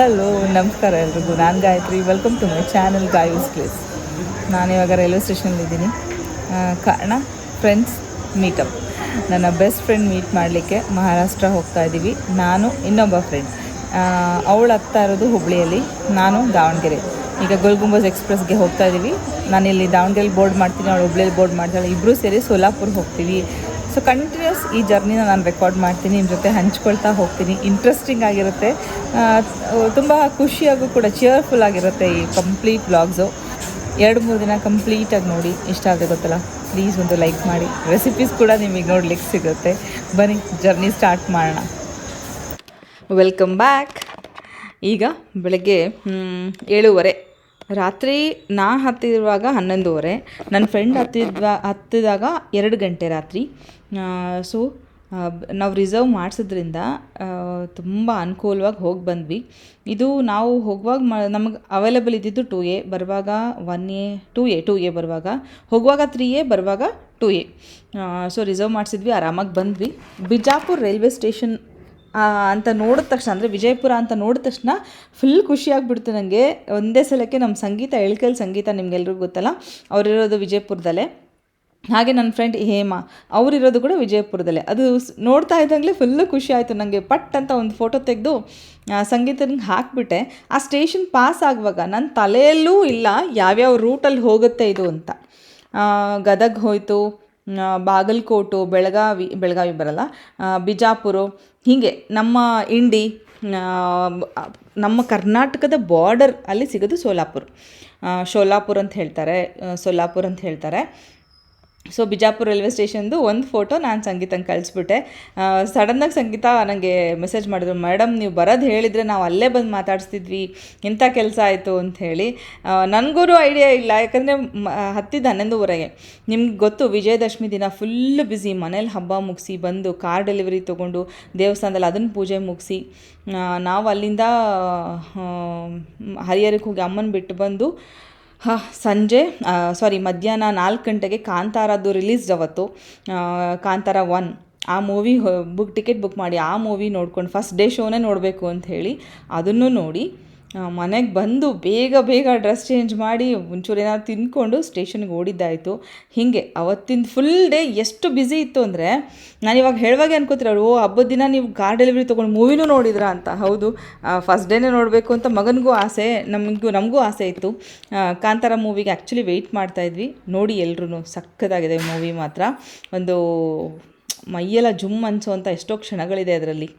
Hello, ನಮಸ್ಕಾರ ಎಲ್ರಿಗೂ. ನಾನು Gayathri. Welcome to my channel Gayu's place ನಾನಿವಾಗ ರೈಲ್ವೆ ಸ್ಟೇಷನಲ್ಲಿದ್ದೀನಿ ಕಾರಣ ಫ್ರೆಂಡ್ಸ್ ಮೀಟಪ್ ನನ್ನ ಬೆಸ್ಟ್ ಫ್ರೆಂಡ್ ಮೀಟ್ ಮಾಡಲಿಕ್ಕೆ ಮಹಾರಾಷ್ಟ್ರ ಹೋಗ್ತಾ ಇದ್ದೀವಿ ನಾನು ಇನ್ನೊಬ್ಬ ಫ್ರೆಂಡ್ ಅವಳು ಆಗ್ತಾ ಇರೋದು ಹುಬ್ಳಿಯಲ್ಲಿ. ನಾನು ದಾವಣಗೆರೆ. ಈಗ ಗೋಲ್ಗುಂಬಸ್ ಎಕ್ಸ್ಪ್ರೆಸ್ಗೆ ಹೋಗ್ತಾ ಇದ್ದೀವಿ ನಾನಿಲ್ಲಿ ದಾವಣಗೆರೆ ಬೋರ್ಡ್ ಮಾಡ್ತೀನಿ, ಅವಳು ಹುಬ್ಳಿಯಲ್ಲಿ ಬೋರ್ಡ್ ಮಾಡ್ತಾಳೆ. ಇಬ್ಬರೂ ಸೇರಿ ಸೋಲಾಪುರ್ ಹೋಗ್ತೀವಿ. ಸೊ ಕಂಟಿನ್ಯೂಸ್ ಈ ಜರ್ನಿನ ನಾನು ರೆಕಾರ್ಡ್ ಮಾಡ್ತೀನಿ ನಿಮ್ಮ ಜೊತೆ ಹಂಚ್ಕೊಳ್ತಾ ಹೋಗ್ತೀನಿ. ಇಂಟ್ರೆಸ್ಟಿಂಗ್ ಆಗಿರುತ್ತೆ. ತುಂಬ ಖುಷಿಯಾಗೂ ಕೂಡ ಚಿಯರ್ಫುಲ್ ಆಗಿರುತ್ತೆ ಈ ಕಂಪ್ಲೀಟ್ ಬ್ಲಾಗ್ಸು ಎರಡು, ಮೂರು ದಿನ ಕಂಪ್ಲೀಟಾಗಿ ನೋಡಿ. ಇಷ್ಟ ಆದರೆ ಗೊತ್ತಲ್ಲ? ಪ್ಲೀಸ್ ಒಂದು ಲೈಕ್ ಮಾಡಿ. ರೆಸಿಪೀಸ್ ಕೂಡ ನಿಮಗೆ ನೋಡ್ಲಿಕ್ಕೆ ಸಿಗುತ್ತೆ. ಬನ್ನಿ, ಜರ್ನಿ ಸ್ಟಾರ್ಟ್ ಮಾಡೋಣ. ವೆಲ್ಕಮ್ ಬ್ಯಾಕ್ ಈಗ ಬೆಳಗ್ಗೆ ಏಳುವರೆ. ರಾತ್ರಿ ನಾ ಹತ್ತಿರುವಾಗ ಹನ್ನೊಂದುವರೆ ನನ್ನ ಫ್ರೆಂಡ್ ಹತ್ತಿದ್ವ, ಹತ್ತಿದಾಗ ಎರಡು ಗಂಟೆ ರಾತ್ರಿ. ಸೊ ನಾವು ರಿಸರ್ವ್ ಮಾಡಿಸಿದ್ರಿಂದ ತುಂಬ ಅನುಕೂಲವಾಗಿ ಹೋಗಿ ಬಂದ್ವಿ. ಇದು ನಾವು ಹೋಗುವಾಗ ಮ, ನಮಗೆ ಅವೈಲೇಬಲ್ ಇದ್ದಿದ್ದು ಟೂ ಎ ಬರುವಾಗ one A two A two A ಬರುವಾಗ, ಹೋಗುವಾಗ ತ್ರೀ ಎ ಬರುವಾಗ ಟೂ ಎ ಸೊ ರಿಸರ್ವ್ ಮಾಡಿಸಿದ್ವಿ, ಆರಾಮಾಗಿ ಬಂದ್ವಿ. ಬಿಜಾಪುರ್ ರೈಲ್ವೆ ಸ್ಟೇಷನ್ ಅಂತ ನೋಡಿದ ತಕ್ಷಣ, ಅಂದರೆ ವಿಜಯಪುರ ಅಂತ ನೋಡಿದ ತಕ್ಷಣ ಫುಲ್ ಖುಷಿಯಾಗ್ಬಿಡ್ತು ನನಗೆ ಒಂದೇ ಸಲಕ್ಕೆ ನಮ್ಮ ಸಂಗೀತ, ಎಳ್ಕಲ್ ಸಂಗೀತ ನಿಮಗೆಲ್ರಿಗೂ ಗೊತ್ತಲ್ಲ? ಅವರಿರೋದು ವಿಜಯಪುರದಲ್ಲೇ. ಹಾಗೆ ನನ್ನ ಫ್ರೆಂಡ್ ಹೇಮಾ, ಅವರಿರೋದು ಕೂಡ ವಿಜಯಪುರದಲ್ಲೇ. ಅದು ನೋಡ್ತಾ ಇದ್ದಂಗಲೇ ಫುಲ್ಲು ಖುಷಿ ಆಯಿತು ನನಗೆ ಪಟ್ ಅಂತ ಒಂದು ಫೋಟೋ ತೆಗೆದು ಸಂಗೀತನಿಗೆ ಹಾಕಿಬಿಟ್ಟೆ. ಆ ಸ್ಟೇಷನ್ ಪಾಸ್ ಆಗುವಾಗ ನನ್ನ ತಲೆಯಲ್ಲೂ ಇಲ್ಲ ಯಾವ್ಯಾವ ರೂಟಲ್ಲಿ ಹೋಗುತ್ತೆ ಇದು ಅಂತ. ಗದಗ ಹೋಯಿತು ಬಾಗಲಕೋಟು, ಬೆಳಗಾವಿ ಬೆಳಗಾವಿ ಬರಲ್ಲ ಬಿಜಾಪುರ, ಹೀಗೆ ನಮ್ಮ ಇಂಡಿ ನಮ್ಮ ಕರ್ನಾಟಕದ ಬಾರ್ಡರ್ ಅಲ್ಲಿ ಸಿಗೋದು ಸೋಲಾಪುರ. ಸೋಲಾಪುರ ಅಂತ ಹೇಳ್ತಾರೆ ಸೋಲಾಪುರ್ ಅಂತ ಹೇಳ್ತಾರೆ. ಸೊ ಬಿಜಾಪುರ ರೈಲ್ವೆ ಸ್ಟೇಷನ್ದು ಒಂದು ಫೋಟೋ ನಾನು ಸಂಗೀತಂಗೆ ಕಳಿಸ್ಬಿಟ್ಟೆ. ಸಡನ್ನಾಗಿ ಸಂಗೀತ ನನಗೆ ಮೆಸೇಜ್ ಮಾಡಿದ್ರು ಮೇಡಮ್ ನೀವು ಬರೋದು ಹೇಳಿದರೆ ನಾವು ಅಲ್ಲೇ ಬಂದು ಮಾತಾಡಿಸ್ತಿದ್ವಿ, ಇಂಥ ಕೆಲಸ ಆಯಿತು ಅಂತ ಹೇಳಿ. ನನಗೂ ಐಡಿಯಾ ಇಲ್ಲ, ಯಾಕಂದರೆ ಹತ್ತಿದ್ದು ಹನ್ನೊಂದುವರೆಗೆ. ನಿಮ್ಗೆ ಗೊತ್ತು, ವಿಜಯದಶಮಿ ದಿನ ಫುಲ್ ಬ್ಯುಸಿ ಮನೇಲಿ ಹಬ್ಬ ಮುಗಿಸಿ, ಬಂದು ಕಾರ್ ಡೆಲಿವರಿ ತೊಗೊಂಡು ದೇವಸ್ಥಾನದಲ್ಲಿ ಅದನ್ನು ಪೂಜೆ ಮುಗಿಸಿ ನಾವು ಅಲ್ಲಿಂದ ಹರಿಹರಕ್ಕೆ ಹೋಗಿ ಅಮ್ಮನ ಬಿಟ್ಟು ಬಂದು ಹಾಂ, ಸಂಜೆ ಸಾರಿ ಮಧ್ಯಾಹ್ನ ನಾಲ್ಕು ಗಂಟೆಗೆ ಕಾಂತಾರದ್ದು ರಿಲೀಸ್ಡ್ ಅವತ್ತು. ಕಾಂತಾರ ಒನ್ ಆ ಮೂವಿ ಬುಕ್ ಟಿಕೆಟ್ ಬುಕ್ ಮಾಡಿ ಆ ಮೂವಿ ನೋಡ್ಕೊಂಡು ಫಸ್ಟ್ ಡೇ ಶೋನೇ ನೋಡಬೇಕು ಅಂತ ಹೇಳಿ ಅದನ್ನು ನೋಡಿ ಮನೆಗೆ ಬಂದು ಬೇಗ ಬೇಗ ಡ್ರೆಸ್ ಚೇಂಜ್ ಮಾಡಿ ಒಂಚೂರು ಏನಾದ್ರು ತಿಂದ್ಕೊಂಡು ಸ್ಟೇಷನ್ಗೆ ಓಡಿದ್ದಾಯಿತು. ಹೀಗೆ ಅವತ್ತಿನ ಫುಲ್ ಡೇ ಎಷ್ಟು ಬ್ಯುಸಿ ಇತ್ತು ಅಂದರೆ ನಾನು ಇವಾಗ ಹೇಳುವಾಗೆ ಅನ್ಕೋತಿರೋರು, ಓ, ಹಬ್ಬದ ದಿನ ನೀವು ಕಾರ್ ಡೆಲಿವರಿ ತೊಗೊಂಡು ಮೂವಿನೂ ನೋಡಿದ್ರಾ ಅಂತ. ಹೌದು ಫಸ್ಟ್ ಡೇನೇ ನೋಡಬೇಕು ಅಂತ ಮಗನಿಗೂ ಆಸೆ, ನಮಗೂ ನಮಗೂ ಆಸೆ ಇತ್ತು. ಕಾಂತಾರ ಮೂವಿಗೆ ಆ್ಯಕ್ಚುಲಿ ವೆಯ್ಟ್ ಮಾಡ್ತಾಯಿದ್ವಿ ನೋಡಿ ಎಲ್ಲರೂ ಸಖತ್ತಾಗಿದೆ ಮೂವಿ ಮಾತ್ರ. ಒಂದು ಮೈಯೆಲ್ಲ ಜುಮ್ ಅನ್ಸೋವಂಥ ಎಷ್ಟೋ ಕ್ಷಣಗಳಿದೆ ಅದರಲ್ಲಿ.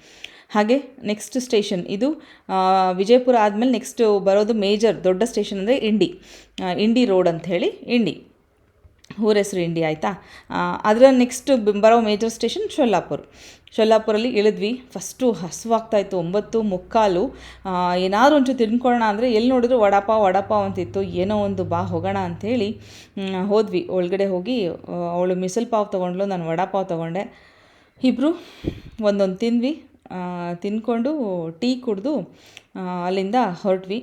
ಹಾಗೆ ನೆಕ್ಸ್ಟ್ ಸ್ಟೇಷನ್ ಇದು ವಿಜಯಪುರ ಆದಮೇಲೆ ನೆಕ್ಸ್ಟ್ ಬರೋದು ಮೇಜರ್ ದೊಡ್ಡ ಸ್ಟೇಷನ್ ಅಂದರೆ ಇಂಡಿ ಇಂಡಿ ರೋಡ್ ಅಂತ ಹೇಳಿ ಇಂಡಿ ಊರ ಹೆಸರು ಇಂಡಿ ಆಯಿತಾ? ಅದರ ನೆಕ್ಸ್ಟ್ ಬರೋ ಮೇಜರ್ ಸ್ಟೇಷನ್ ಶೊಲ್ಲಾಪುರ್. ಶೊಲ್ಲಾಪುರಲ್ಲಿ ಇಳಿದ್ವಿ. ಫಸ್ಟು ಹಸುವಾಗ್ತಾಯಿತ್ತು ಒಂಬತ್ತು, ಮುಕ್ಕಾಲು. ಏನಾದರೂ ಒಂಚೂರು ತಿನ್ಕೊಳ್ಳೋಣ ಅಂದರೆ ಎಲ್ಲಿ ನೋಡಿದ್ರು ವಡಾಪಾವ್ ವಡಾಪಾವ್ ಅಂತಿತ್ತು. ಏನೋ ಒಂದು ಬಾ ಹೋಗೋಣ ಅಂಥೇಳಿ ಹೋದ್ವಿ. ಒಳಗಡೆ ಹೋಗಿ, ಅವಳು ಮಿಸಲ್ ಪಾವ್ ತೊಗೊಂಡ್ಲು ನಾನು ವಡಾಪಾವ್ ತೊಗೊಂಡೆ. ಇಬ್ಬರು ಒಂದೊಂದು ತಿಂದ್ವಿ. ತಿಂದ್ಕೊಂಡು ಟೀ ಕುಡಿದು ಅಲ್ಲಿಂದ ಹೊರಟ್ವಿ.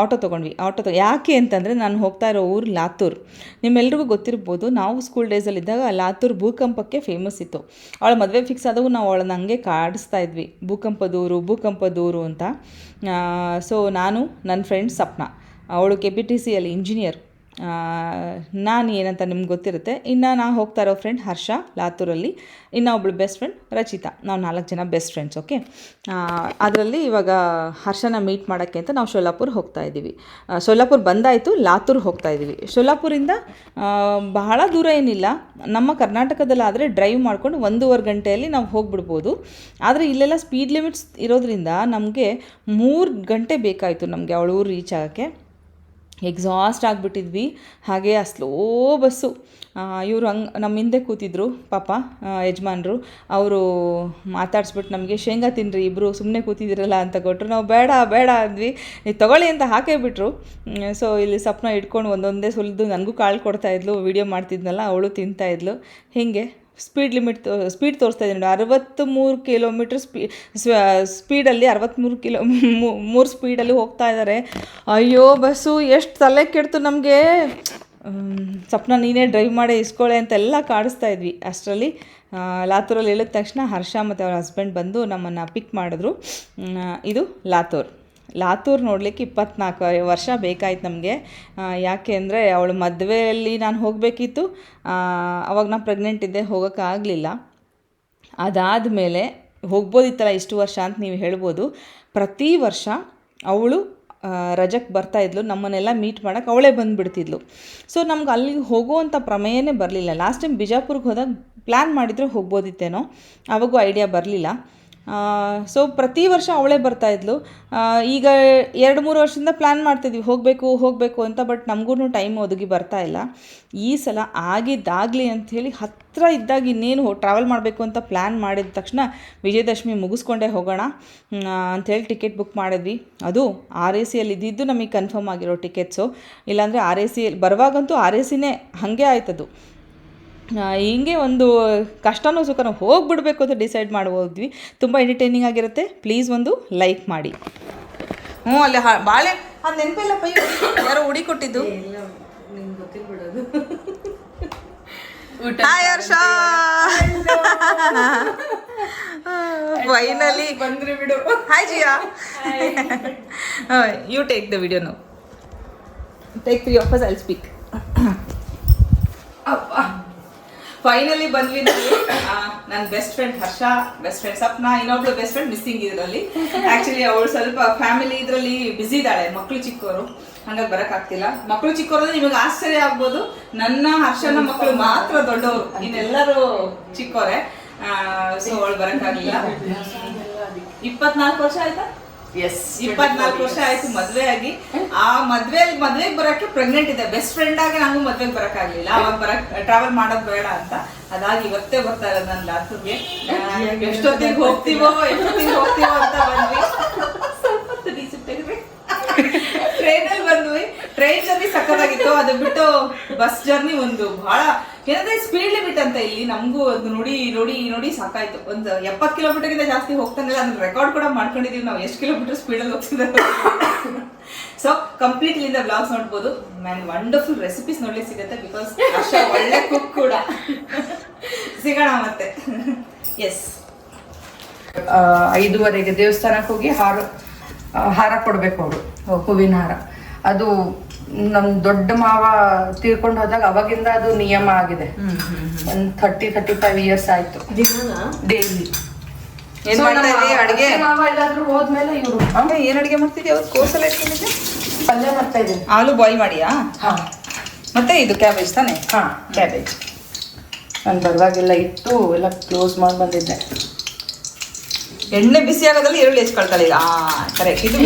ಆಟೋ ತೊಗೊಂಡ್ವಿ. ಆಟೋ ತೊ ಯಾಕೆ ಅಂತಂದರೆ ನಾನು ಹೋಗ್ತಾ ಇರೋ ಊರು ಲಾತೂರ್. ನಿಮ್ಮೆಲ್ರಿಗೂ ಗೊತ್ತಿರ್ಬೋದು, ನಾವು ಸ್ಕೂಲ್ ಡೇಸಲ್ಲಿದ್ದಾಗ ಲಾತೂರ್ ಭೂಕಂಪಕ್ಕೆ ಫೇಮಸ್ ಇತ್ತು. ಅವಳ ಮದುವೆ ಫಿಕ್ಸ್ ಆದವು, ನಾವು ಅವಳನ್ನ ಹಂಗೆ ಕಾಡಿಸ್ತಾ ಇದ್ವಿ. ಭೂಕಂಪದೂರು ಭೂಕಂಪದೂರು ಅಂತ. ಸೊ ನಾನು ನನ್ನ ಫ್ರೆಂಡ್ ಸಪ್ನ. ಅವಳು ಕೆ ಪಿ ಟಿ ಸಿಯಲ್ಲಿ ಇಂಜಿನಿಯರ್ ನಾನು ಏನಂತ ನಿಮ್ಗೆ ಗೊತ್ತಿರುತ್ತೆ. ಇನ್ನು ನಾ ಹೋಗ್ತಾ ಇರೋ ಫ್ರೆಂಡ್ ಹರ್ಷ, ಲಾತೂರಲ್ಲಿ. ಇನ್ನು ಒಬ್ಳು ಬೆಸ್ಟ್ ಫ್ರೆಂಡ್ ರಚಿತಾ. ನಾವು ನಾಲ್ಕು ಜನ ಬೆಸ್ಟ್ ಫ್ರೆಂಡ್ಸ್ ಓಕೆ ಅದರಲ್ಲಿ ಇವಾಗ ಹರ್ಷನ ಮೀಟ್ ಮಾಡೋಕ್ಕೆ ಅಂತ ನಾವು ಸೊಲ್ಲಾಪುರ್ ಹೋಗ್ತಾ ಇದ್ದೀವಿ. ಸೋಲಾಪುರ ಬಂದಾಯಿತು, ಲಾತೂರ್ ಹೋಗ್ತಾ ಇದ್ದೀವಿ. ಸೋಲಾಪುರಿಂದ ಬಹಳ ದೂರ ಏನಿಲ್ಲ. ನಮ್ಮ ಕರ್ನಾಟಕದಲ್ಲಾದರೆ ಡ್ರೈವ್ ಮಾಡ್ಕೊಂಡು ಒಂದೂವರೆ ಗಂಟೆಯಲ್ಲಿ ನಾವು ಹೋಗ್ಬಿಡ್ಬೋದು. ಆದರೆ ಇಲ್ಲೆಲ್ಲ ಸ್ಪೀಡ್ ಲಿಮಿಟ್ಸ್ ಇರೋದ್ರಿಂದ ನಮಗೆ ಮೂರು ಗಂಟೆ ಬೇಕಾಯಿತು ನಮಗೆ ಅವಳ ರೀಚ್ ಆಗೋಕ್ಕೆ. ಎಕ್ಸಾಸ್ಟ್ ಆಗಿಬಿಟ್ಟಿದ್ವಿ. ಹಾಗೆ ಆ ಸ್ಲೋ ಬಸ್ಸು. ಇವರು ಹಂಗೆ ನಮ್ಮ ಹಿಂದೆ ಕೂತಿದ್ರು, ಪಾಪ ಯಜಮಾನರು. ಅವರು ಮಾತಾಡ್ಸ್ಬಿಟ್ಟು ನಮಗೆ, ಶೇಂಗಾ ತಿನ್ನಿರಿ ಇಬ್ಬರು ಸುಮ್ಮನೆ ಕೂತಿದ್ದಿರಲ್ಲ ಅಂತ ಕೊಟ್ಟರು ನಾವು ಬೇಡ ಬೇಡ ಅಂದ್ವಿ. ತಗೊಳ್ಳಿ ಅಂತ ಹಾಕೇ ಬಿಟ್ರು ಸೊ ಇಲ್ಲಿ ಸಪ್ನ ಇಟ್ಕೊಂಡು ಒಂದೊಂದೇ ಸುಲಿದು ನನಗೂ ಕಾಳು ಕೊಡ್ತಾಯಿದ್ಲು ವೀಡಿಯೋ ಮಾಡ್ತಿದ್ನಲ್ಲ, ಅವಳು ತಿಂತಾಯಿದ್ಲು ಹೀಗೆ ಸ್ಪೀಡ್ ಲಿಮಿಟ್ ಸ್ಪೀಡ್ ತೋರಿಸ್ತಾ ಇದ್ದೀನಿ ನೋಡಿ ಅರವತ್ತು ಮೂರು ಕಿಲೋಮೀಟ್ರ್ ಸ್ಪೀ ಸ್ಪೀಡಲ್ಲಿ ಅರವತ್ತ್ಮೂರು ಕಿಲೋ ಮೂರು ಸ್ಪೀಡಲ್ಲಿ ಹೋಗ್ತಾ ಇದ್ದಾರೆ. ಅಯ್ಯೋ, ಬಸ್ಸು ಎಷ್ಟು ತಲೆ ಕೆಡ್ತು ನಮಗೆ. ಸ್ವಪ್ನ ನೀನೇ ಡ್ರೈವ್ ಮಾಡಿ ಇಸ್ಕೊಳ್ಳೆ ಅಂತೆಲ್ಲ ಕಾಡಿಸ್ತಾ ಇದ್ವಿ. ಅಷ್ಟರಲ್ಲಿ ಲಾತೂರಲ್ಲಿ ಹೇಳಿದ ತಕ್ಷಣ ಹರ್ಷ ಮತ್ತು ಅವ್ರ ಹಸ್ಬೆಂಡ್ ಬಂದು ನಮ್ಮನ್ನು ಪಿಕ್ ಮಾಡಿದ್ರು. ಇದು ಲಾತೂರ್. ಲಾತೂರ್ ನೋಡಲಿಕ್ಕೆ ಇಪ್ಪತ್ನಾಲ್ಕು ವರ್ಷ ಬೇಕಾಯ್ತು ನಮಗೆ. ಯಾಕೆ ಅಂದರೆ ಅವಳು ಮದುವೆಯಲ್ಲಿ ನಾನು ಹೋಗಬೇಕಿತ್ತು. ಅವಾಗ ನಾನು ಪ್ರೆಗ್ನೆಂಟ್ ಇದ್ದೆ ಹೋಗೋಕ್ಕಾಗಲಿಲ್ಲ ಅದಾದಮೇಲೆ ಹೋಗ್ಬೋದಿತ್ತಲ್ಲ ಇಷ್ಟು ವರ್ಷ ಅಂತ ನೀವು ಹೇಳ್ಬೋದು. ಪ್ರತಿ ವರ್ಷ ಅವಳು ರಜಕ್ಕೆ ಬರ್ತಾ ಇದ್ಲು, ನಮ್ಮನ್ನೆಲ್ಲ ಮೀಟ್ ಮಾಡೋಕ್ಕೆ ಅವಳೇ ಬಂದುಬಿಡ್ತಿದ್ಲು. ಸೊ ನಮ್ಗೆ ಅಲ್ಲಿಗೆ ಹೋಗುವಂಥ ಪ್ರಮೇಯನೇ ಬರಲಿಲ್ಲ. ಲಾಸ್ಟ್ ಟೈಮ್ ಬಿಜಾಪುರ್ಗೆ ಹೋದಾಗ ಪ್ಲ್ಯಾನ್ ಮಾಡಿದರೆ ಹೋಗ್ಬೋದಿತ್ತೇನೋ, ಅವಾಗೂ ಐಡಿಯಾ ಬರಲಿಲ್ಲ. ಸೊ ಪ್ರತಿ ವರ್ಷ ಅವಳೇ ಬರ್ತಾ ಇದ್ಲು. ಈಗ ಎರಡು ಮೂರು ವರ್ಷದಿಂದ ಪ್ಲ್ಯಾನ್ ಮಾಡ್ತಿದ್ವಿ, ಹೋಗಬೇಕು ಹೋಗಬೇಕು ಅಂತ ಬಟ್ ನಮಗೂ ಟೈಮ್ ಒದಗಿ ಬರ್ತಾ ಇಲ್ಲ. ಈ ಸಲ ಆಗಿದ್ದಾಗಲಿ ಅಂಥೇಳಿ ಹತ್ತಿರ ಇದ್ದಾಗ ಇನ್ನೇನು ಟ್ರಾವೆಲ್ ಮಾಡಬೇಕು ಅಂತ ಪ್ಲ್ಯಾನ್ ಮಾಡಿದ ತಕ್ಷಣ ವಿಜಯದಶಮಿ ಮುಗಿಸ್ಕೊಂಡೇ ಹೋಗೋಣ ಅಂಥೇಳಿ ಟಿಕೆಟ್ ಬುಕ್ ಮಾಡಿದ್ವಿ. ಅದು ಆರ್ ಎ ಸಿಯಲ್ಲಿ ಇದ್ದಿದ್ದು ನಮಗೆ ಕನ್ಫರ್ಮ್ ಆಗಿರೋ ಟಿಕೆಟ್ಸು ಇಲ್ಲಾಂದರೆ ಆರ್ ಎ ಸಿಯಲ್ಲಿ ಬರುವಾಗಂತೂ ಆರ್ ಎ ಸಿನೇ ಹಾಗೆ ಆಯ್ತದು. ಹಿಂಗೆ ಒಂದು ಕಷ್ಟವೋ ಸುಖವೋ ಹೋಗಿಬಿಡ್ಬೇಕು ಅಂತ ಡಿಸೈಡ್ ಮಾಡ್ಬೋದ್ವಿ. ತುಂಬ ಎಂಟರ್ಟೈನಿಂಗ್ ಆಗಿರುತ್ತೆ. ಪ್ಲೀಸ್ ಒಂದು ಲೈಕ್ ಮಾಡಿ. ಹ್ಞೂ ಅಲ್ಲಿ ಹಾ ಬಾಳೆ ಆ ನೆನಪಿಲ್ಲ ಪೈ ಯಾರೋ ಹುಡಿ ಕೊಟ್ಟಿದ್ದು? ಹಾಯ್ ಹರ್ಷ. ಫೈನಲಿ ಬಂದ್ರೆ ಬಿಡು. Hi Jiya you take the video no take three offers I'll speak finally ಬಂದ್ವಿ ನನ್ನ best friend Harsha best friend Sapna, ಇನ್ನೊಬ್ಳು best friend missing ಇದರಲ್ಲಿ. ಆಕ್ಚುಲಿ ಅವಳು ಸ್ವಲ್ಪ ಫ್ಯಾಮಿಲಿ ಇದರಲ್ಲಿ ಬಿಸಿ ಇದ್ದಾಳೆ ಮಕ್ಕಳು ಚಿಕ್ಕವರು ಹಂಗಾಗಿ ಬರಕ್ಕಾಗ್ತಿಲ್ಲ ಮಕ್ಕಳು ಚಿಕ್ಕವರು ನಿಮಗೆ ಆಶ್ಚರ್ಯ ಆಗ್ಬೋದು. ನನ್ನ ಹರ್ಷನ ಮಕ್ಕಳು ಮಾತ್ರ ದೊಡ್ಡವರು. ಇನ್ನೆಲ್ಲರೂ ಚಿಕ್ಕವರೇ ಸೊ ಅವಳು ಬರಕ್ಕಾಗಲಿಲ್ಲ ಇಪ್ಪತ್ನಾಲ್ಕು ವರ್ಷ ಆಯ್ತಾ? ಎಸ್ ಇಪ್ಪತ್ನಾಲ್ಕು ವರ್ಷ ಆಯ್ತು ಮದ್ವೆ ಆಗಿ. ಆ ಮದ್ವೆ ಮದ್ವೆಗೆ ಬರಕ್ಕೆ ಪ್ರೆಗ್ನೆಂಟ್ ಇದೆ ಬೆಸ್ಟ್ ಫ್ರೆಂಡ್ ಆಗಿ ನಂಗೂ ಮದ್ವೆಗೆ ಬರಕ್ಕಾಗ್ಲಿಲ್ಲ. ಅವಾಗ ಬರಕ್ ಟ್ರಾವೆಲ್ ಮಾಡೋದ್ ಬೇಡ ಅಂತ. ಅದಾಗಿ ಇವತ್ತೇ ಬರ್ತಾ ಇರೋದು ನನ್ನ ಲಾತೂರ್ಗೆ. ಎಷ್ಟೊತ್ತಿಗೆ ಹೋಗ್ತೀವೋ ಎಷ್ಟೊತ್ತಿಗೆ ಹೋಗ್ತೀವೋ ಅಂತ ಬಂದ್ವಿ. ಸ್ವಲ್ಪ ಬಂದ್ವಿ ಟ್ರೈನ್ ಜರ್ನಿ ಸಕ್ಕತ್ತಾಗಿತ್ತು ಅದು ಬಿಟ್ಟು ಬಸ್ ಜರ್ನಿ ಒಂದು ಬಹಳ ಏನಂದ್ರೆ ಸ್ಪೀಡ್ ಲಿಮಿಟ್ ಅಂತ ಇಲ್ಲಿ ನಮಗೂ ಒಂದು ನೋಡಿ ನೋಡಿ ನೋಡಿ ಸಾಕಾಯ್ತು. ಒಂದು ಎಪ್ಪತ್ತು ಕಿಲೋಮೀಟರ್ಗಿಂತ ಜಾಸ್ತಿ ಹೋಗ್ತಾನಿಲ್ಲ ಅದನ್ನ ರೆಕಾರ್ಡ್ ಕೂಡ ಮಾಡ್ಕೊಂಡಿದೀವಿ ನಾವು. ಎಷ್ಟು ಕಿಲೋಮೀಟರ್ ಸ್ಪೀಡಲ್ಲಿ ಹೋಗ್ತಿದ್ದಾರೆ ಸೊ ಕಂಪ್ಲೀಟ್ ಇಲ್ಲಿಂದ ಬ್ಲಾಗ್ಸ್ ನೋಡ್ಬೋದು. ಮ್ಯಾನ್ ವಂಡರ್ಫುಲ್ ರೆಸಿಪೀಸ್ ನೋಡ್ಲಿಕ್ಕೆ ಸಿಗುತ್ತೆ ಬಿಕಾಸ್ ಅಷ್ಟೇ ಒಳ್ಳೆ ಕುಕ್ ಕೂಡ. ಸಿಗೋಣ ಮತ್ತೆ. ಎಸ್ ಐದುವರೆಗೆ ದೇವಸ್ಥಾನಕ್ಕೆ ಹೋಗಿ ಹಾರ ಹಾರ ಕೊಡ್ಬೇಕು ಅವರು. ಹೂವಿನ ಹಾರ. ಅದು ನಮ್ ದೊಡ್ಡ ಮಾವ ತೀರ್ಕೊಂಡು ಹೋದಾಗ ಅವಾಗಿಂದ ಅದು ನಿಯಮ ಆಗಿದೆ. ಒಂದ್ ಥರ್ಟಿ ಥರ್ಟಿ ಫೈವ್ ಇಯರ್ಸ್ ಆಯ್ತು ಡೈಲಿ ಏನ್ ಮಾಡ್ತಾ ಇದ್ದೀಯ ಅಡ್ಗೆ? ಮಾವ ಎಲ್ಲಾದ್ರೂ ಹೋದ್ಮೇಲೆ ಇವರು. ಏನ್ ಅಡಿಗೆ ಮಾಡ್ತಿದ್ಯಾ? ಅವತ್ತು ಕೋಸಲ ಇಟ್ಕೊಂಡಿದ್ದೆ ಪಲ್ಯ ಮಾಡ್ತಾ ಇದ್ದೀನಿ. ಆಲೂ ಬಾಯ್ಲ್ ಮಾಡಿಯಾ? ಹಾ. ಮತ್ತೆ ಇದು ಕ್ಯಾಬೇಜ್ ತಾನೆ? ಹಾ. ಕ್ಯಾಬೇಜ್ ನಾನು ಬರುವಾಗೆಲ್ಲ ಇಟ್ಟು ಎಲ್ಲ ಕ್ಲೋಸ್ ಮಾಡಿ ಬಂದಿದ್ದೆ ಎಣ್ಣೆ ಬಿಸಿ ಆಗೋದ್ರಲ್ಲಿ ಈರುಳ್ಳಿ ಹೆಚ್ಕೊಳ್ತಾಳೆ ಈಗ. ಕರೆಕ್ಟ್ ಇದು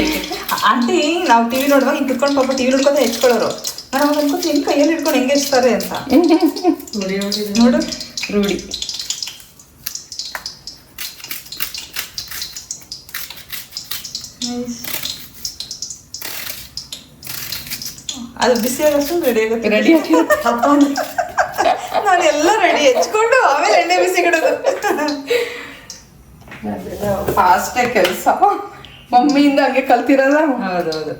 ಆಂಟಿ ನಾವು ಟಿವಿ ನೋಡುವಾಗ ಹಿಂಗೆ ಕುತ್ಕೊಂಡು ಪಾಪ ಟಿವಿ ನೋಡ್ಕೊಂಡು ಹೆಚ್ಕೊಳ್ಳೋರು. ನಾನು ಅವಾಗ ಅನ್ಕೋತೀನಿ ಹೆಂಗೆ ಕೈಯಲ್ಲಿ ಹಿಡ್ಕೊಂಡು ಹೆಂಗೆ ಹೆಚ್ತಾರೆ ಅಂತ? ನೋಡು ರೂಢಿ. ಅದು ಬಿಸಿ ಆಗೋಷ್ಟು ರೆಡಿ ಆಗುತ್ತೆ. ರೆಡಿ ನಾನು ಎಲ್ಲ ರೆಡಿ ಹೆಚ್ಕೊಂಡು ಆಮೇಲೆ ಎಣ್ಣೆ ಬಿಸಿ ಇಡೋದು ಫಾಸ್ಟೇ ಕೆಲಸ. ಮಮ್ಮಿಯಿಂದ ಹಂಗೆ ಕಲ್ತಿರಲ್ಲ? ಹೌದೌದು.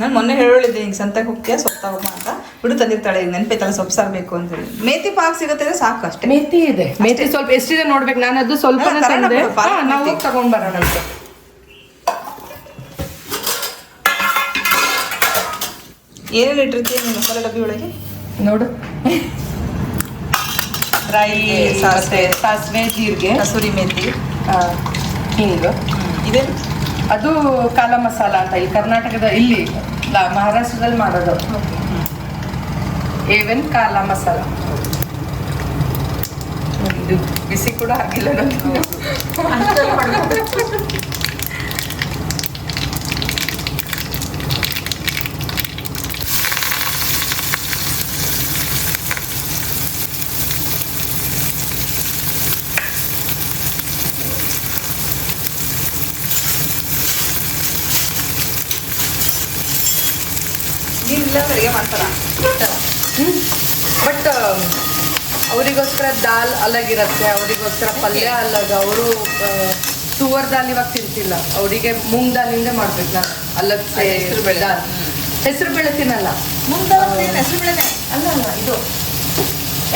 ನಾನು ಮೊನ್ನೆ ಹೇಳಿದ್ದೆ ಹಿಂಗೆ ಸಂತೆ ಹೋಗ್ತೀಯಾ ಸೊಪ್ಪು ತಗೊಂಬ ಅಂತ. ಬಿಡು ತಂದಿರ್ತಾಳೆ ಈಗ ನೆನಪೈತಲ್ಲ ಸೊಪ್ಪು ಸಾರು ಬೇಕು ಅಂತ ಹೇಳಿ. ಮೇತಿ ಪಾಕ್ ಸಿಗುತ್ತೆ ಅಂದ್ರೆ ಸಾಕು ಅಷ್ಟೇ. ಮೇತಿ ಇದೆ. ಮೇತಿ ಸ್ವಲ್ಪ ಎಷ್ಟಿದೆ ನೋಡ್ಬೇಕು. ನಾನು ಅದು ಸ್ವಲ್ಪ ನಾವು. ತಗೊಂಡ್ ಬರೋಣ ಅಂತ. ಏನೇನು ಇಟ್ಟಿರ್ತೀಯ ನೀನು? ಮಸಾಲೆ ಡಬ್ಬಿ ಒಳಗೆ? ನೋಡು. ರಾಯಿ ಸಾಸಿವೆ. ಸಾಸಿವೆ ಜೀರಿಗೆ. ಕಸೂರಿ ಮೆಂತಿ ಹಿಂಗು. ಇದೇನು? ಅದು ಕಾಲ ಮಸಾಲ ಅಂತ ಈ ಕರ್ನಾಟಕದ ಇಲ್ಲಿ ಮಹಾರಾಷ್ಟ್ರದಲ್ಲಿ ಮಾಡೋದು. ಏವೆನ್ ಕಾಲ ಮಸಾಲ. ಇದು ಬಿಸಿ ಕೂಡ ಆಗಿಲ್ಲ ಬಟ್ ಅವರಿಗೋಸ್ಕರ ದಾಲ್ ಅಲಗಿರುತ್ತೆ ಅವರಿಗೋಸ್ಕರ ಪಲ್ಯ ಅಲಗ್ ಅವರು ತುವರ್ ದಾಲ್ ಇವಾಗ ತಿಂತಿಲ್ಲ. ಅವರಿಗೆ ಮೂಂಗ್ ದಾಲಿಂದ ಮಾಡ್ಬೇಕು ನಾನು. ಅಲ್ಲಕ್ಕೆ ಹೆಸರು ಹೆಸ್ರುಬೇಳೆ. ದಾಲ್. ಹೆಸರು ಬೇಳೆ ತಿನ್ನಲ್ಲ. ಮುಂದೆ ಹೆಸರು ಬೇಳೆನೆ? ಅಲ್ಲ ಅಲ್ಲ ಇದು.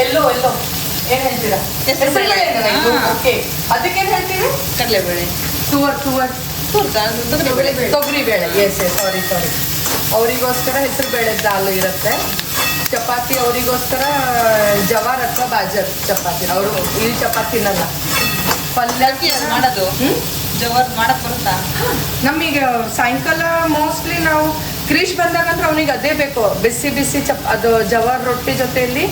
ಎಲ್ಲೋ ಎಲ್ಲೋ. ಏನ್ ಹೇಳ್ತೀರಾ? ಹೆಸ್ರುಬೇಳೆ. ಹೆಸರುಬೇಳೆನಾ ಇದು ಹಾ. ಓಕೆ ಅದಕ್ಕೇನ್ ಹೇಳ್ತೀವಿ ಕಡಲೆಬೇಳೆ. ತುವರ್ ತುವರ್ ತೊಗರಿಬೇಳೆ. ತೊಗರಿ ಬೇಳೆ ಎಸ್ ಎಸ್ ಸಾರಿ ಸಾರಿ ಅವರಿಗೋಸ್ಕರ ಹೆಸರು ಬೇಳೆ ದಾಲ್ ಇರುತ್ತೆ. ಚಪಾತಿ ಅವರಿಗೋಸ್ಕರ ಜವಾರ್ ಅಥವಾ ಬಾಜರ್ ಚಪಾತಿ. ಅವರು ಇಲ್ಲಿ ಚಪಾತಿ ತಿನ್ನಲ್ಲ. ಪಲ್ಯಕ್ಕೆ ಮಾಡೋದು? ಜವಾರ್ ಮಾಡಕ್ ಬರುತ್ತಾ? ನಮಗೆ ಸಾಯಂಕಾಲ ಮೋಸ್ಟ್ಲಿ ನಾವು ಕ್ರೀಶ್ ಬಂದಾಗ ಅಂದ್ರೆ ಅವನಿಗೆ ಅದೇ ಬೇಕು. ಬಿಸಿ ಬಿಸಿ ಚಪ್ ಅದು ಜವಾರ್ ರೊಟ್ಟಿ ಜೊತೆಯಲ್ಲಿ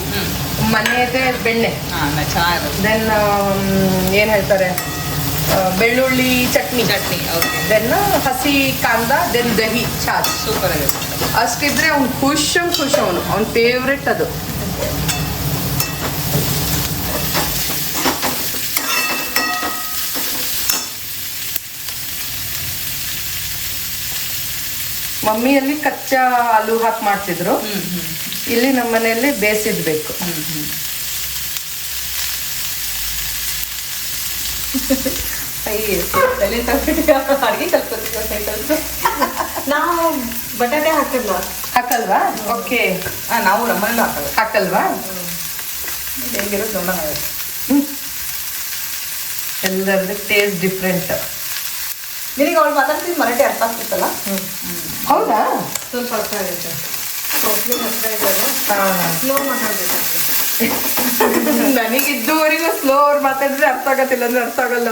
ಮನೆಯದೇ ಬೆಣ್ಣೆ. ದೆನ್ ಏನು ಹೇಳ್ತಾರೆ? ಬೆಳ್ಳುಳ್ಳಿ ಚಟ್ನಿ ಚಟ್ನಿ ದೆನ್ ಹಸಿ ಕಾಂದ ದೆನ್ ದಹಿ ಚಾಚ್ ಸೂಪರ್ ಆಗಿರುತ್ತೆ ಅಷ್ಟಿದ್ರೆ ಅವ್ನು ಖುಷ್ ಖುಷ್ ಅವನು. ಅವ್ನ ಫೇವ್ರೆಟ್ ಅದು. ಮಮ್ಮಿಯಲ್ಲಿ ಕಚ್ಚಾ ಆಲೂ ಹಾಕಿ ಮಾಡ್ತಿದ್ರು. ಇಲ್ಲಿ ನಮ್ಮ ಮನೆಯಲ್ಲಿ ಬೇಯಿಸಿದ್ಬೇಕು ಹ್ಮ್ ಹ್ಮ್ ಅಡುಗೆ ಕಲ್ತ್ಕೊತೀವಿ ಕೈ ಕಲ್ತು ನಾವು ಬಟಾಟೆ ಹಾಕಲ್ವಾ? ಹಾಕಲ್ವಾ? ಓಕೆ. ಹಾಂ ನಾವು ನಮ್ಮನೇಲೂ ಹಾಕಲ್ಲ. ಹಾಕಲ್ವಾ? ಹೆಂಗಿರೋದು ನೋಡೋಣ. ಎಲ್ಲರದ್ದು ಟೇಸ್ಟ್ ಡಿಫ್ರೆಂಟ್ ನಿನಗೆ ಅವಳು ಮಾತಾಡ್ತಿದ್ದು ಮರಾಠಿ ಅರ್ಥ ಆಗ್ತಿತ್ತಲ್ಲ? ಹೌದಾ? ಸ್ವಲ್ಪ ಅರ್ಥ ಆಗುತ್ತೆ. ಸ್ಲೋ ಮಾತಾಡ್ಬೇಕಾಗುತ್ತೆ. ನನಗೆ ಇದುವರೆಗೂ ಸ್ಲೋ ಅವ್ರು ಮಾತಾಡಿದ್ರೆ ಅರ್ಥ ಆಗತ್ತಿಲ್ಲ ಅಂದ್ರೆ ಅರ್ಥ ಆಗಲ್ಲ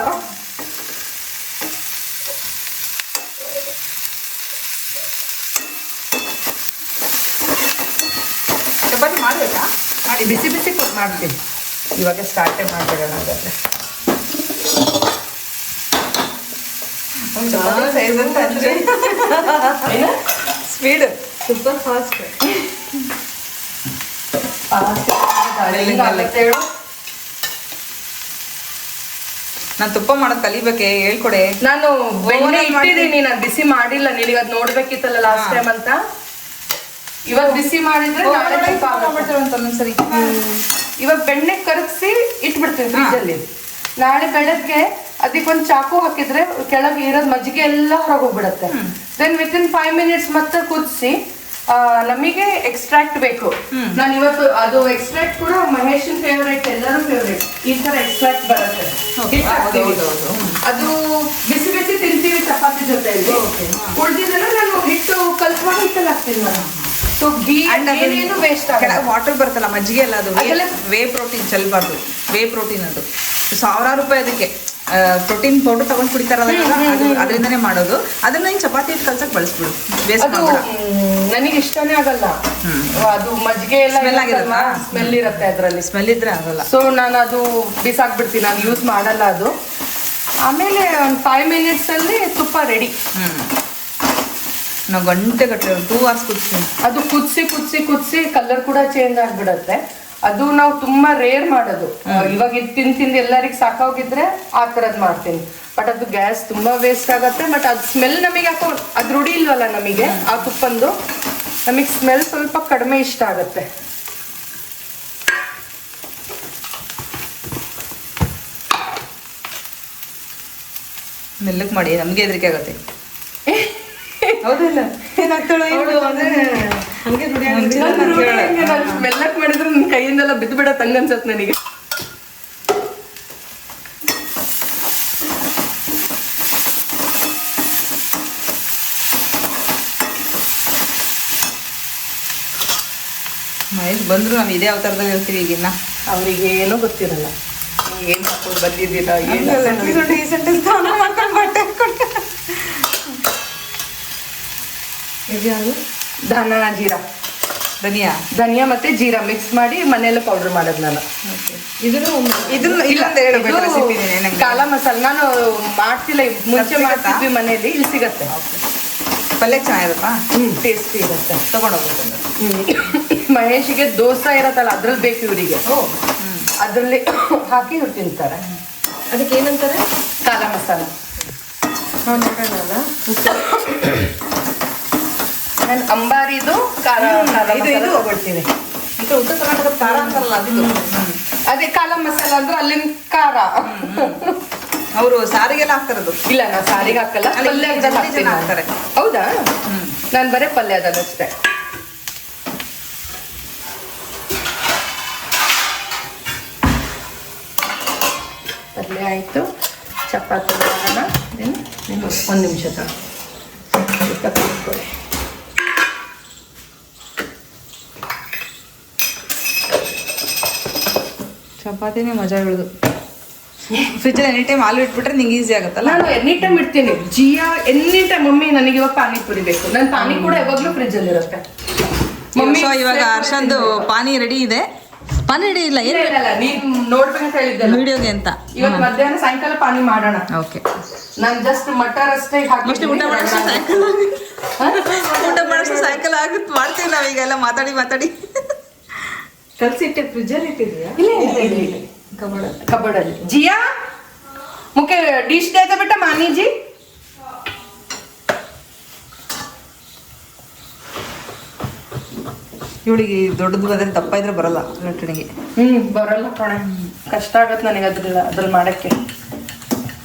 ಚಪಾತಿ ಮಾಡಬೇಕಾ ಮಾಡಿ ಮಾಡ್ತೀನಿ. ಇವಾಗ ಸ್ಟಾರ್ಟೆ ಮಾಡ್ಬಿಡೋಣ ಹಾಗಾದ್ರೆ. ಸೈಜ್ ಅಂತ ಅಂದ್ರೆ ಸ್ಪೀಡ್ ಸೂಪರ್ ಫಾಸ್ಟ್? ನಾನು ತುಪ್ಪ ಮಾಡೋದು ಕಲಿಬೇಕೆ? ಹೇಳ್ಕೊಡೆ. ನಾನು ಬೆಣ್ಣೆ ಇಟ್ಟಿದ್ದೀನಿ ನಾನು ಬಿಸಿ ಮಾಡಿಲ್ಲ. ನಿನಗೆ ಅದು ನೋಡ್ಬೇಕಿತ್ತಲ್ಲ ಲಾಸ್ಟ್ ಟೈಮ್ ಅಂತ? ಇವಾಗ ಬಿಸಿ ಮಾಡಿದ್ರೆ ನಾಳೆ ತುಪ್ಪ. ಒಂದೊಂದ್ಸರಿ. ಇವಾಗ ಬೆಣ್ಣೆ ಕರಗಿಸಿ ಇಟ್ಬಿಡ್ತೀನಿ ಹಾ. ಫ್ರಿಜ್ ಅಲ್ಲಿ ನಾಳೆ ಬೆಳಗ್ಗೆ ಅದಕ್ಕೊಂದು ಚಾಕು ಹಾಕಿದ್ರೆ ಕೆಳಗೆ ಇರೋದು ಮಜ್ಜಿಗೆ ಎಲ್ಲ ಹೊರಗೆ ಹೋಗ್ಬಿಡತ್ತೆ. Then with in five minutes ಮತ್ತೆ ಕುದಿಸಿ ನಮಗೆ ಎಕ್ಸ್ಟ್ರಾಕ್ಟ್ ಬೇಕು. ನಾನು ಇವತ್ತು ಅದು ಎಕ್ಸ್ಟ್ರಾಕ್ಟ್ ಕೂಡ ಮಹೇಶನ್ ಫೇವರೇಟ್ ಎಲ್ಲರೂ ಫೇವರೇಟ್ ಈ ತರ ಎಕ್ಸ್ಟ್ರಾಕ್ಟ್ ಬರುತ್ತೆ. ಅದು ಬಿಸಿ ಬಿಸಿ ತಿಂತೀವಿ ಚಪಾತಿ ಜೊತೆ ಉಳಿದಿದ್ದೆಲ್ಲ ನಾನು ಹಿಟ್ಟು ಕಲ್ಸ್ಕೊಂಡು ಹಿಟ್ಟಲ್ಲಿ ಹಾಕ್ತೀನಿ ನಾನು ಸೊ ಘೀ ಏನೇನು ವೇಸ್ಟ್ ಆಗಲ್ಲ ವಾಟರ್ ಬರ್ತಲ್ಲ ಮಜ್ಜಿಗೆ ಅಲ್ಲ ಅದು ವೇ ಪ್ರೋಟೀನ್ ಚೆಲ್ಬಾರ್ದು ವೇ ಪ್ರೋಟೀನ್ ಅದು ಸಾವಿರಾರು ರೂಪಾಯಿ ಅದಕ್ಕೆ. ಪ್ರೋಟೀನ್ ಪೌಡರ್ ತಗೊಂಡ್ ಕುಡಿತಾರಲ್ಲ ಅದರಿಂದನೇ ಮಾಡೋದು. ಅದನ್ನ ಹಿಂಗ್ ಚಪಾತಿ ಹಿಟ್ಟು ಕಲ್ಸಕ್ ಬಳಸ್ಬಿಡು. ಅದು ನನಗೆ ಇಷ್ಟನೇ ಆಗಲ್ಲ. ಅದು ಮಜ್ಜಿಗೆ ಎಲ್ಲ? ಸ್ಮೆಲ್ ಇರುತ್ತೆ ಅದರಲ್ಲಿ. ಸ್ಮೆಲ್ ಇದ್ರೆ ಆಗಲ್ಲ. ಸೊ ನಾನು ಅದು ಬಿಸಾಕ್ಬಿಡ್ತೀನಿ. ನಾನು ಯೂಸ್ ಮಾಡಲ್ಲ ಅದು. ಆಮೇಲೆ ಒಂದು ಫೈವ್ ಮಿನಿಟ್ಸ್ ಅಲ್ಲಿ ತುಪ್ಪ ರೆಡಿ ನಾವು ಗಂಟೆ ಗಟ್ಟಲೆ ಟೂ ಅವರ್ಸ್ ಕುದಿಸ್ತೀನಿ ಅದು ಕುದಿಸಿ ಕುದಿಸಿ ಕುದಿಸಿ ಕಲರ್ ಕೂಡ ಚೇಂಜ್ ಆಗ್ಬಿಡತ್ತೆ. ಅದು ನಾವು ತುಂಬಾ ರೇರ್ ಮಾಡೋದು. ಇವಾಗ ಇದು ತಿಂದು ತಿಂದು ಎಲ್ಲರಿಗೆ ಸಾಕೋಗಿದ್ರೆ ಆ ಥರದ್ ಮಾಡ್ತೀನಿ. ಬಟ್ ಅದು ಗ್ಯಾಸ್ ತುಂಬಾ ವೇಸ್ಟ್ ಆಗುತ್ತೆ ಬಟ್ ಅದು ಸ್ಮೆಲ್ ನಮಗೆ ಯಾಕೋ ಅದು ರುಡಿ ಇಲ್ವಲ್ಲ ನಮಗೆ ಆ ತುಪ್ಪಂದು ನಮಗೆ ಸ್ಮೆಲ್ ಸ್ವಲ್ಪ ಕಡಿಮೆ ಇಷ್ಟ ಆಗತ್ತೆ. ಮೆಲ್ಲಕ್ ಮಾಡಿ ನಮ್ಗೆ ಹೆದರಿಕೆ ಆಗತ್ತೆ. ಹೌದಿಲ್ಲ. ಏನಾಗ್ತಾಳೋ. ಹಂಗೆ ಮೆಲ್ಲಕ್ ಮಾಡಿದ್ರೆ ನನ್ನ ಕೈಯಿಂದೆಲ್ಲ ಬಿದ್ದು ಬಿಡ ತಂಗ ಅನ್ಸತ್ ನನಗೆ. ಮಹೇಶ್ ಬಂದ್ರು ನಾವು ಇದೇ ಅವತಾರದಲ್ಲಿ ಇರ್ತೀವಿ ಈಗಿನ್ನ. ಅವ್ರಿಗೆ ಏನೋ ಗೊತ್ತಿರಲ್ಲ. ಏನ್ ಹಾಕೊಂಡು ಬಂದಿದ್ದೀರಾ ಏನ್ ಧನ ಜೀರಾ. ಧನಿಯಾ? ಧನಿಯಾ ಮತ್ತೆ ಜೀರಾ ಮಿಕ್ಸ್ ಮಾಡಿ ಮನೆಯಲ್ಲೇ ಪೌಡರ್ ಮಾಡೋದು ನಾನು. ಇದನ್ನು ಇದನ್ನ ಇದೊಂದು ಹೇಳು ಇದು ರೆಸಿಪಿ ಕಾಲ ಮಸಾಲೆ. ನಾನು ಮಾಡ್ತಿಲ್ಲ ಮುಂಚೆ? ಮಾಡ್ತಿದ್ವಿ ಮನೆಯಲ್ಲಿ ಇಲ್ಲಿ ಸಿಗತ್ತೆ. ಪಲ್ಯ ಚೆನ್ನಾಗಿರುತ್ತಾ? ಹ್ಞೂ ಟೇಸ್ಟಿ ಇರುತ್ತೆ. ತೊಗೊಂಡೋಗ್ಬೇಕು. ಮಹೇಶಿಗೆ ದೋಸೆ ಇರತ್ತಲ್ಲ ಅದ್ರಲ್ಲಿ ಬೇಕು ಇವರಿಗೆ. ಅದರಲ್ಲಿ ಅದ್ರಲ್ಲಿ ಹಾಕಿ ಇವ್ರು ತಿಂತಾರೆ. ಅದಕ್ಕೆ ಏನಂತಾರೆ? ಕಾಲ ಮಸಾಲ. ನಾವು ನೋಡೋಣ ನಾನು ಅಂಬಾರಿದು ಖಾರ ಖಾರ ಇದು- ಇದು. ತಗೊಳ್ತೀನಿ. ಈಗ ಉತ್ತರ ಕರ್ನಾಟಕದ ಖಾರ ಅಂತಲ್ಲ ಅದು. ಅದೇ ಕಾಲ ಮಸಾಲ ಅಂದ್ರೆ ಅಲ್ಲಿನ ಖಾರ. ಅವರು ಸಾರಿಗೆಲ್ಲ ಹಾಕ್ತಾರದು. ಇಲ್ಲ ನಾ ಸಾರಿಗೆ ಹಾಕಲ್ಲ ಪಲ್ಯ ಹಾಕ್ತಾರೆ. ಹೌದಾ. ನಾನು ಬರೀ ಪಲ್ಯ ಅಷ್ಟೇ. ಪಲ್ಯ ಆಯಿತು. ಚಪಾತಿ ಮಾಡೋಣ. ಒಂದು ನಿಮಿಷ ತಗೊಳ್ಳಿ ಚಪಾತಿನೇ ಮಜಾ ಇರೋದು. ಫ್ರಿಜ್ಜಲ್ಲಿ ಎನಿ ಟೈಮ್ ಆಲೂ ಇಟ್ಬಿಟ್ರೆ ನಿಂಗೆ ಈಸಿ ಆಗುತ್ತಲ್ಲ? ನಾನು ಎನಿ ಟೈಮ್ ಇಡ್ತೀನಿ. ಜಿಯಾ ಎನಿ ಟೈಮ್ ಮಮ್ಮಿ ನನಗೆ ಇವಾಗ ಪಾನಿಪುರಿ ಬೇಕು. ನನ್ನ ಪಾನಿ ಕೂಡ ಯಾವಾಗಲೂ ಫ್ರಿಜ್ಜಲ್ಲಿ ಇರುತ್ತೆ. ಮಮ್ಮಿ ಇವಾಗ ಹರ್ಷಂದು ಪಾನಿ ರೆಡಿ ಇದೆ. ಪಾನಿ ರೆಡಿ ಇಲ್ಲ ಏನು ಇಲ್ಲ, ಇಲ್ಲ, ಅಂತ ನೋಡ್ಬೇಕಂತ ಹೇಳಿದ್ದೆ ವಿಡಿಯೋಗೆ ಅಂತ. ಇವತ್ತು ಮಧ್ಯಾಹ್ನ ಸಾಯಂಕಾಲ ಪಾನಿ ಮಾಡೋಣ. ಓಕೆ ನಾನು ಜಸ್ಟ್ ಮಟರ್ ಅಷ್ಟೇ ಹಾಕಿ ಊಟ ಮಾಡೋಷ್ಟು ಸಾಯಂಕಾಲ ಊಟ ಮಾಡೋಷ್ಟು ಸಾಯಂಕಾಲ ಆಗುತ್ತೆ. ಮಾಡ್ತೀವಿ ನಾವೀಗೆಲ್ಲ ಮಾತಾಡಿ ಮಾತಾಡಿ. ಕಲ್ಸಿಟ್ಟೆ ಫ್ರಿಜ್ಜಲ್ಲಿ ಇಟ್ಟಿದ್ಯಾ ಇಲ್ಲ ಇಲ್ಲ ಇಲ್ಲ ಇಲ್ಲ ಕಬಡಲ್ಲಿ ಜಿಯಾ? ಮುಖ್ಯ ಡಿಶ್ ಬೇಟ ಮಾನಿ ಜಿ ಇವಳಿಗೆ ದೊಡ್ಡದು ಅದ್ರ ದಪ್ಪ ಇದ್ರೆ ಬರಲ್ಲ ಲಟ್ಟಣಿಗೆ ಹ್ಮ್ ಬರಲ್ಲ ಕಣೆ. ಕಷ್ಟ ಆಗತ್ ನನಗೆ ಅದ್ರಲ್ಲ ಅದ್ರಲ್ಲಿ ಮಾಡಕ್ಕೆ.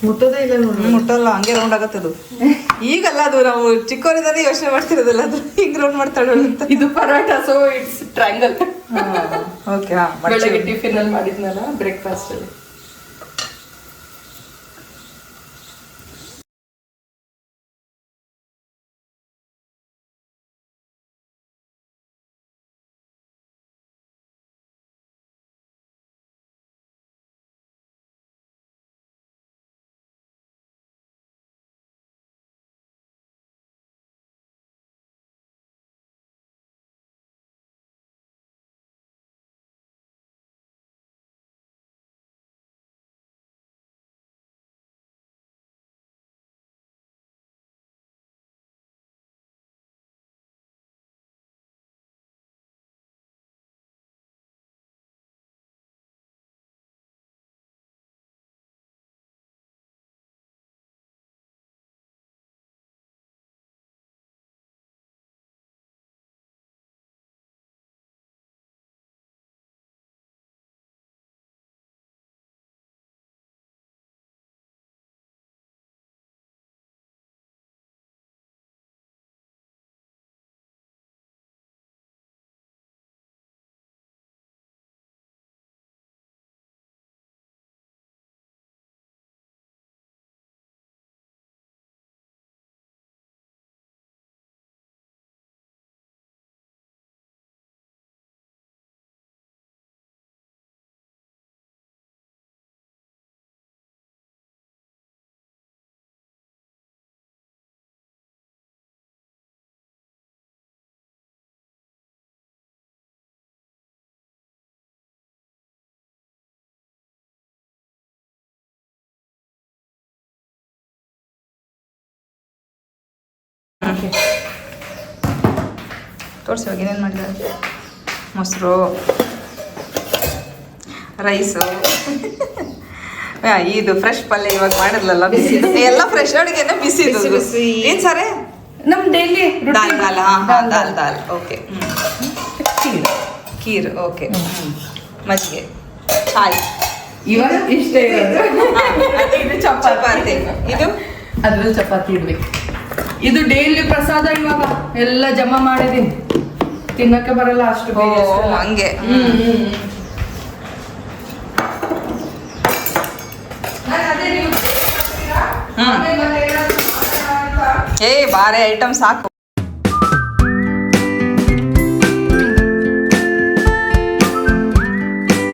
ಮುಟ್ಟೋದೇ ಇಲ್ಲ ನೋಡಿ ಮುಟ್ಟಲ್ಲ ಹಂಗೆ ರೌಂಡ್ ಆಗತ್ತೆ ಅದು. ಈಗಲ್ಲ ಅದು ನಾವು ಚಿಕ್ಕವರಿದ್ದಾನೆ ಯೋಚನೆ ಮಾಡ್ತಿರೋದಲ್ಲ ಅದು ಹಿಂಗ್ ರೌಂಡ್ ಮಾಡ್ತಾಳೆ ಅಂತ. ಇದು paratha so it's triangle okay ಬೆಳಗ್ಗೆ ಟಿಫಿನ್ ಅಲ್ಲಿ ಮಾಡಿದ್ನಲ್ಲ ಬ್ರೇಕ್ಫಾಸ್ಟ್ ಅಲ್ಲಿ. ತೋರಿಸಿ ಇವಾಗ ಏನೇನು ಮಾಡಿದ್ದಾರೆ. ಮೊಸರು ರೈಸು. ಇದು ಫ್ರೆಶ್ ಪಲ್ಯ ಇವಾಗ ಮಾಡಿದ್ಲಲ್ಲ ಬಿಸಿ ಎಲ್ಲ ಫ್ರೆಶ್ ಅಡುಗೆನ ಬಿಸಿ ಬಿಸಿ. ಏನು ಸರಿ? ನಮ್ ಡೈಲಿ ದಾಲ್ ದಾಲ್ ಹಾಂ ದಾಲ್ ದಾಲ್ ಓಕೆ ಖೀರ್. ಓಕೆ ಮಜ್ಜಿಗೆ. ಹಾಯ್. ಇವಾಗ ಇಷ್ಟೇ ಇದು ಚಪಾತಿ. ಇದು? ಅದ್ರಲ್ಲಿ ಚಪಾತಿ ಇಡ್ಬೇಕು. ಇದು ಡೈಲಿ ಪ್ರಸಾದ ಇವಾಗ. ಎಲ್ಲ ಜಮಾ ಮಾಡಿದೀನಿ. ತಿನ್ನಕ್ಕೆ ಬರಲ್ಲ ಅಷ್ಟು. ಹಂಗೆ. ಏ ಬಾರೆ ಐಟಮ್ ಸಾಕು.